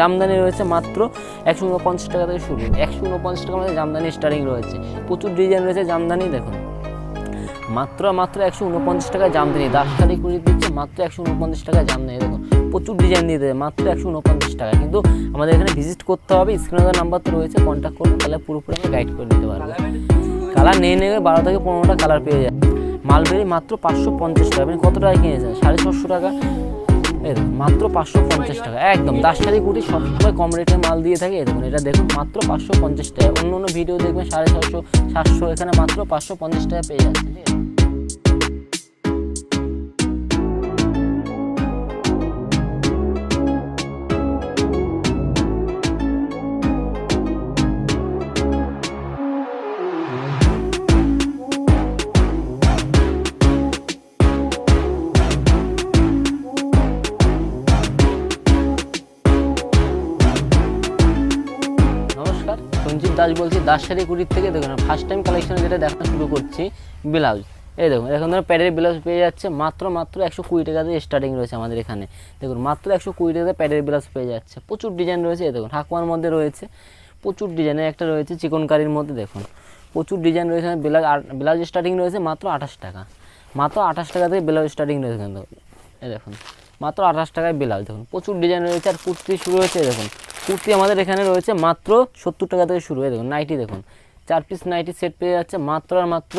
জামদানি রয়েছে মাত্র একশো উনপঞ্চাশ টাকা থেকে শুরু। একশো উনপঞ্চাশ টাকা মধ্যে জামদানি স্টার্টিং রয়েছে। প্রচুর ডিজাইন রয়েছে জামদানি, দেখুন। মাত্র মাত্র একশো উনপঞ্চাশ টাকা জামদানি। দাসকারি করে দিচ্ছে, মাত্র একশো উনপঞ্চাশ টাকা জামদানি, দেখুন। প্রচুর ডিজাইন দিয়ে দেবে, মাত্র একশো উনপঞ্চাশ টাকা কিন্তু আমাদের এখানে ভিজিট করতে হবে স্ক্রিনে নাম্বার তো রয়েছে কন্ট্যাক্ট করবে তাহলে পুরোপুরি আমরা গাইড করে দিতে পারব। কালার নিয়ে নেবে, বারো থেকে পনেরোটা কালার পেয়ে যাবে। মালবেরি মাত্র পাঁচশো পঞ্চাশ টাকা। আপনি কত টাকা কিনেছেন? সাড়ে ছশো টাকা মাত্র পাঁচশো পঞ্চাশ টাকা। একদম দাসকারি কুটি সবসময় কম রেটে মাল দিয়ে থাকে। দেখুন, এটা দেখুন, মাত্র পাঁচশো পঞ্চাশ টাকা। অন্য অন্য ভিডিও দেখবেন, সাড়ে ছশো সাতশো, এখানে মাত্র পাঁচশো পঞ্চাশ টাকা পেয়ে যাচ্ছে দাস বলছি দাসসারি কুটির থেকে দেখুন ফার্স্ট টাইম কালেকশন যেটা দেখা শুরু করছি, ব্লাউজ। এই দেখুন, এখন ধরুন প্যাডের ব্লাউজ পেয়ে যাচ্ছে, মাত্র মাত্র একশো কুড়ি টাকা দিয়ে স্টার্টিং রয়েছে আমাদের এখানে। দেখুন, মাত্র একশো কুড়ি টাকা প্যাডের ব্লাউজ পেয়ে যাচ্ছে। প্রচুর ডিজাইন রয়েছে, এই দেখুন হাকুয়ার মধ্যে রয়েছে, প্রচুর ডিজাইনের একটা রয়েছে, চিকনকারির মধ্যে দেখুন। প্রচুর ডিজাইন রয়েছে ব্লাউজ ব্লাউজ স্টার্টিং রয়েছে মাত্র আঠাশ টাকা। মাত্র আঠাশ টাকা থেকে ব্লাউজ স্টার্টিং রয়েছে কিন্তু, এই দেখুন, মাত্র আঠাশ টাকায় ব্লাউজ, দেখুন, প্রচুর ডিজাইন রয়েছে, আর কুর্তি শুরু হয়েছে দেখুন। কুর্তি আমাদের এখানে রয়েছে মাত্র সত্তর টাকা থেকে শুরু। হয়ে দেখুন নাইটি দেখুন। চার পিস নাইটি সেট পেয়ে যাচ্ছে মাত্র আর মাত্র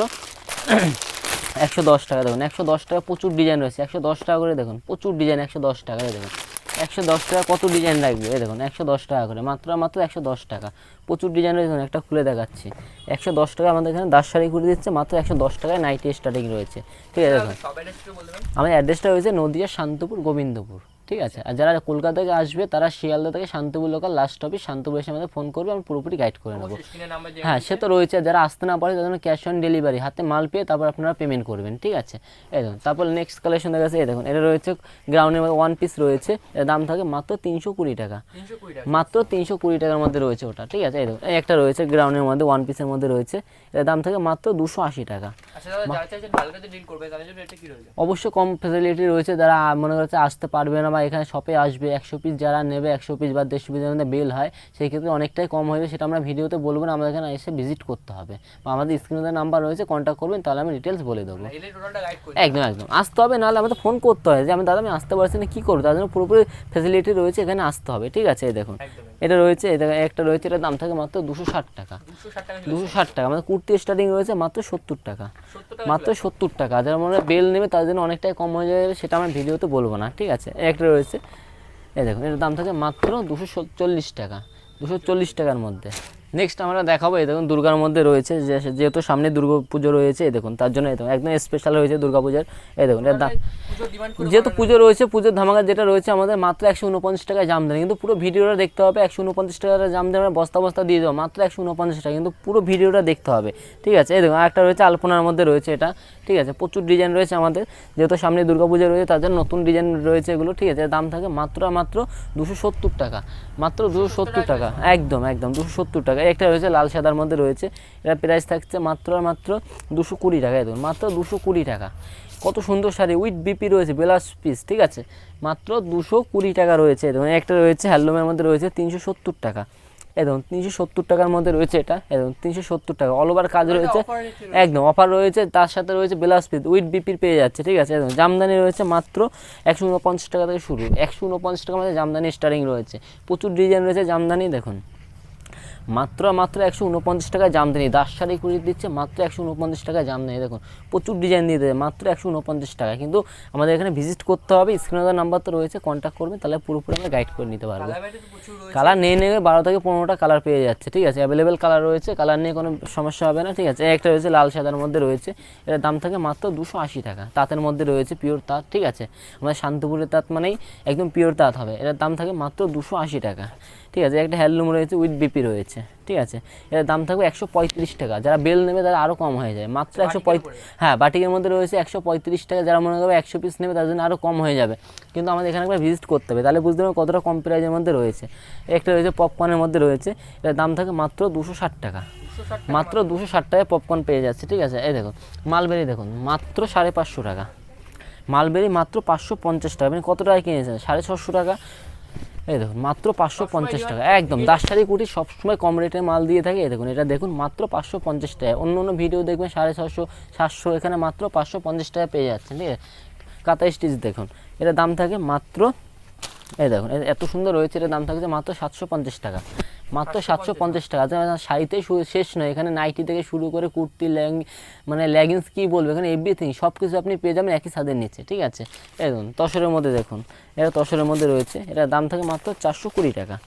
একশো দশ টাকা। দেখুন একশো দশ টাকা প্রচুর ডিজাইন রয়েছে। একশো দশ টাকা করে দেখুন প্রচুর ডিজাইন একশো দশ টাকা দেখুন। একশো দশ টাকা কত ডিজাইন লাগবে? এই দেখুন একশো দশ টাকা করে মাত্র আর মাত্র একশো দশ টাকা। প্রচুর ডিজাইন রয়েছে দেখুন, একটা খুলে দেখাচ্ছি। একশো দশ টাকা আমাদের এখানে দাস শাড়ি করে দিচ্ছে মাত্র একশো দশ টাকায় নাইটি স্টার্টিং রয়েছে। ঠিক আছে দেখুন। আমার অ্যাড্রেসটা রয়েছে নদিয়া শান্তপুর গোবিন্দপুর। ঠিক আছে? আর যারা কলকাতা থেকে আসবে তারা শিয়ালদা থেকে Shantipur local last office Shantipur এসে আমাদের ফোন করবে আমি পুরোপুরি গাইড করে নেব। হ্যাঁ সে তো রয়েছে। যারা আসতে না পারে তাদের ক্যাশ অন ডেলিভারি হাতে মাল পেয়ে তারপর আপনারা পেমেন্ট করবেন ঠিক আছে? এই দেখুন তারপর নেক্সট কালেকশন দেখা যাচ্ছে এই দেখুন এটা রয়েছে গ্রাউন্ডের মধ্যে ওয়ান পিস রয়েছে। এর দাম থাকে মাত্র তিনশো কুড়ি টাকা। মাত্র তিনশো কুড়ি টাকার মধ্যে রয়েছে ওটা ঠিক আছে? এই দেখুন এই একটা রয়েছে গ্রাউন্ডের মধ্যে ওয়ান পিসের মধ্যে রয়েছে। এর দাম থাকে মাত্র দুশো আশি টাকা। আচ্ছা অবশ্য কম ফেসিলিটি রয়েছে যারা মনে করছে আসতে পারবে না বা এখানে শপে আসবে একশো পিস যারা নেবে একশো পিস বা দেড়শো পিসের মধ্যে বিল হয় সেই ক্ষেত্রে অনেকটাই কম হয়ে সেটা আমরা ভিডিওতে বলব না আমাদের এখানে এসে ভিজিট করতে হবে। বা আমাদের স্ক্রিনে নাম্বার রয়েছে কন্ট্যাক্ট করবেন তাহলে আমি ডিটেলস বলে দেবো। একদম একদম। আসতে হবে নাহলে আমাদের ফোন করতে হয় যে আমি দাদা আমি আসতে পারছি না কী করব? তার জন্য পুরোপুরি ফেসিলিটি রয়েছে এখানে আসতে হবে ঠিক আছে? এই দেখুন। এটা রয়েছে এটা একটা রয়েছে এটার দাম থাকে মাত্র দুশো ষাট টাকা। দুশো ষাট টাকা আমাদের কুর্তি স্টার্টিং রয়েছে মাত্র সত্তর টাকা। মাত্র সত্তর টাকা যারা মনে বেল নেবে তার জন্য অনেকটাই কম হয়ে যাবে সেটা আমরা ভিডিওতে বলব না ঠিক আছে? একটা রয়েছে এই দেখুন এটার দাম থাকে মাত্র দুশো চল্লিশ টাকা দুশো চল্লিশ টাকার মধ্যে। নেক্সট আমরা দেখাবো, এই দেখুন দুর্গার মধ্যে রয়েছে যেহেতু সামনে দুর্গা পুজো রয়েছে, এই দেখুন, তার জন্য এই একদম স্পেশাল রয়েছে দুর্গা পূজার, এই দেখুন যেহেতু পুজো রয়েছে, পুজোর ধামাকা যেটা রয়েছে, আমাদের মাত্র একশো উনপঞ্চাশ টাকায় জামদানি কিন্তু পুরো ভিডিওটা দেখতে হবে, একশো উনপঞ্চাশ টাকার জামদানি আমরা বস্তা বস্তা দিয়ে দেবো, মাত্র একশো উনপঞ্চাশ টাকা, কিন্তু পুরো ভিডিওটা দেখতে হবে, ঠিক আছে? এই দেখুন, আরেকটা রয়েছে, আলপনার মধ্যে রয়েছে এটা, ঠিক আছে? প্রচুর ডিজাইন রয়েছে আমাদের, যেহেতু সামনে দুর্গা পুজো রয়েছে, তার জন্য নতুন ডিজাইন রয়েছে এগুলো, ঠিক আছে? দাম থাকে মাত্র মাত্র দুশো সত্তর টাকা, মাত্র দুশো সত্তর টাকা, একদম একদম, দুশো সত্তর টাকা। একটা রয়েছে লাল সাদার মধ্যে রয়েছে। এটা প্রাইস থাকছে মাত্র আর মাত্র দুশো কুড়ি টাকা দেখুন মাত্র দুশো কুড়ি টাকা। কত সুন্দর শাড়ি উইথ বিপি রয়েছে বেলাস পিস ঠিক আছে? মাত্র দুশো কুড়ি টাকা রয়েছে এবং একটা রয়েছে হ্যান্ডলুমের মধ্যে রয়েছে তিনশো সত্তর টাকা। একদম তিনশো সত্তর টাকার মধ্যে রয়েছে এটা একদম তিনশো সত্তর টাকা। অল ওভার কাজ রয়েছে একদম অফার রয়েছে তার সাথে রয়েছে বেলাস পিস উইথ বিপির পেয়ে যাচ্ছে ঠিক আছে? একদম জামদানি রয়েছে মাত্র একশো উনপঞ্চাশ টাকা থেকে শুরু একশো উনপঞ্চাশ টাকার মধ্যে জামদানি স্টার্টিং রয়েছে। প্রচুর ডিজাইন রয়েছে জামদানি দেখুন। মাত্র মাত্র একশো উনপঞ্চাশ টাকা জামদানি দাস শাড়ি কুড়ি দিচ্ছে মাত্র একশো উনপঞ্চাশ টাকা জামদানি দেখুন প্রচুর ডিজাইন দিয়ে দেবে মাত্র একশো উনপঞ্চাশ টাকা কিন্তু আমাদের এখানে ভিজিট করতে হবে স্ক্রিনে নাম্বার তো রয়েছে কন্ট্যাক্ট করবেন তাহলে পুরোপুরি আমরা গাইড করে নিতে পারব। কালার নিয়ে নেবে বারো থেকে পনেরোটা কালার পেয়ে যাচ্ছে ঠিক আছে? অ্যাভেলেবেল কালার রয়েছে কালার নিয়ে কোনো সমস্যা হবে না ঠিক আছে? একটা রয়েছে লাল সাদার মধ্যে রয়েছে। এটার দাম থাকে মাত্র দুশো আশি টাকা। তাঁতের মধ্যে রয়েছে পিওর তাঁত ঠিক আছে? আমাদের শান্তিপুরের তাঁত মানেই একদম পিওর তাঁত হবে। এটার দাম থাকে মাত্র দুশো আশি টাকা। ঠিক আছে একটা হ্যান্ডলুম রয়েছে উইথ বিপি রয়েছে ঠিক আছে। এর দাম থাকবে একশো পঁয়ত্রিশ টাকা যারা বেল নেবে তারা আরও কম হয়ে যায়। মাত্র একশো পঁয়ত্রিশ হ্যাঁ বাটিকের মধ্যে রয়েছে একশো পঁয়ত্রিশ টাকা যারা মনে করবে একশো পিস নেবে তার জন্য আরও কম হয়ে যাবে। কিন্তু আমাদের এখানে একবার ভিজিট করতে হবে তাহলে বুঝতে পারবে কতটা কম প্রাইজের মধ্যে রয়েছে। একটা রয়েছে পপকর্নের মধ্যে রয়েছে এর দাম থাকে মাত্র দুশো ষাট টাকা। মাত্র দুশো ষাট টাকায় পপকর্ন পেয়ে যাচ্ছে ঠিক আছে। এই দেখুন মালবেরি দেখুন মাত্র সাড়ে পাঁচশো টাকা। মালবেরি মাত্র পাঁচশো পঞ্চাশ টাকা আপনি কত টাকা কিনেছেন? সাড়ে ছশো টাকা এই দেখুন মাত্র পাঁচশো পঞ্চাশ টাকা। একদম দাসটারি কুটি সবসময় কম রেটের মাল দিয়ে থাকে। এই দেখুন এটা দেখুন মাত্র পাঁচশো পঞ্চাশ টাকা। অন্য অন্য ভিডিও দেখবেন সাড়ে ছশো সাতশো এখানে মাত্র পাঁচশো পঞ্চাশ টাকা পেয়ে যাচ্ছেন ঠিক আছে? কাতা স্টিচ দেখুন এটা দাম থাকে মাত্র এই দেখুন এত সুন্দর রয়েছে এটার দাম থাকছে মাত্র সাতশো পঞ্চাশ টাকা। মাত্র সাতশো পঞ্চাশ টাকা। যেমন শাড়িতেই শু- শেষ নয়। এখানে নাইটি থেকে শুরু করে কুর্তি ল্যাং মানে লেগিংস কী বলব? এখানে এভরিথিং সব কিছু আপনি পেয়ে যাবেন একই ছাদের নিচে ঠিক আছে? এই দেখুন তসরের মধ্যে দেখুন। এটা তসরের মধ্যে রয়েছে। এটা দাম থাকে মাত্র চারশো কুড়ি টাকা।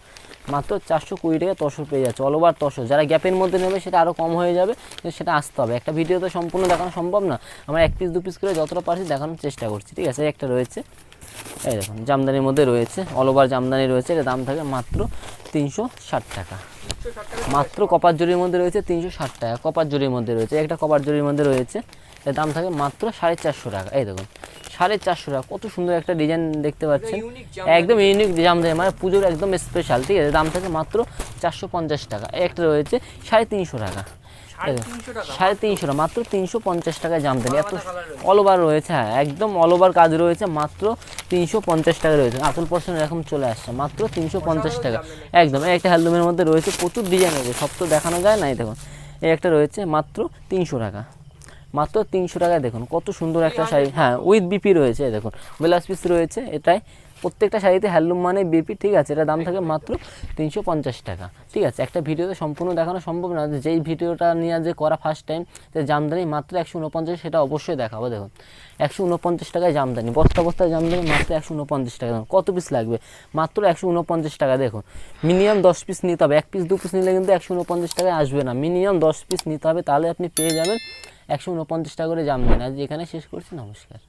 মাত্র চারশো কুড়ি টাকা তসর পেয়ে যাচ্ছে অল ওভার তসর। যারা গ্যাপের মধ্যে নেবে, সেটা আরও কম হয়ে যাবে সেটা আসতে হবে। একটা ভিডিও তো সম্পূর্ণ দেখানো সম্ভব না, আমরা এক পিস দু পিস করে যতটা পারছি দেখানোর চেষ্টা করছি, ঠিক আছে? একটা রয়েছে, এই দেখুন, জামদানির মধ্যে রয়েছে অল ওভার জামদানি রয়েছে এর দাম থাকে মাত্র তিনশো ষাট টাকা। মাত্র কপার জরির মধ্যে রয়েছে তিনশো ষাট টাকা, কপার জরির মধ্যে রয়েছে, একটা কপার জরির মধ্যে রয়েছে, এর দাম থাকে মাত্র সাড়ে চারশো টাকা, এই দেখুন। সাড়ে চারশো টাকা। কত সুন্দর একটা ডিজাইন দেখতে পাচ্ছেন। একদম ইউনিক জামদানি মানে পুজোর একদম স্পেশাল ঠিক আছে? দাম থাকে মাত্র চারশো পঞ্চাশ টাকা। একটা রয়েছে সাড়ে তিনশো টাকা। সাড়ে তিনশো টাকা? সাড়ে তিনশো টাকা মাত্র তিনশো পঞ্চাশ টাকায় জামদানি। এত। অল ওভার রয়েছে হ্যাঁ একদম অল ওভার কাজ রয়েছে মাত্র তিনশো পঞ্চাশ টাকা রয়েছে। আতুল পর্সন এরকম চলে আসছে মাত্র তিনশো পঞ্চাশ টাকা। একদম এই একটা হ্যান্ডলুমের মধ্যে রয়েছে প্রচুর ডিজাইন রয়েছে সব তো দেখানো যায় নাই দেখুন। এই একটা রয়েছে মাত্র তিনশো টাকা। মাত্র তিনশো টাকায় দেখুন, কত সুন্দর একটা শাড়ি। হ্যাঁ উইথ বিপি রয়েছে, দেখুন ব্লাউজ পিস রয়েছে, এটাই। প্রত্যেকটা শাড়িতে হ্যান্ডলুম মানে বিপি ঠিক আছে, এটা দাম থাকে মাত্র তিনশো পঞ্চাশ টাকা, ঠিক আছে। একটা ভিডিওতে সম্পূর্ণ দেখানো সম্ভব না, যেই ভিডিওটা নিয়ে যে করা ফার্স্ট টাইম যে জামদানি মাত্র একশো উনপঞ্চাশ, সেটা অবশ্যই দেখাবো, দেখুন। একশো উনপঞ্চাশ টাকায় জামদানি, বস্তা বস্তা জামদানি মাত্র একশো উনপঞ্চাশ টাকা, দেখুন, কত পিস লাগবে? মাত্র একশো উনপঞ্চাশ টাকা, দেখুন। মিনিমাম দশ পিস নিতে হবে, এক পিস দু পিস নিলে কিন্তু একশো উনপঞ্চাশ টাকায় আসবে না। মিনিমাম দশ পিস নিতে হবে, তাহলে আপনি পেয়ে যাবেন একশো উনপঞ্চাশ টাকা করে জাম জামদানি আজ এখানে শেষ করছি নমস্কার।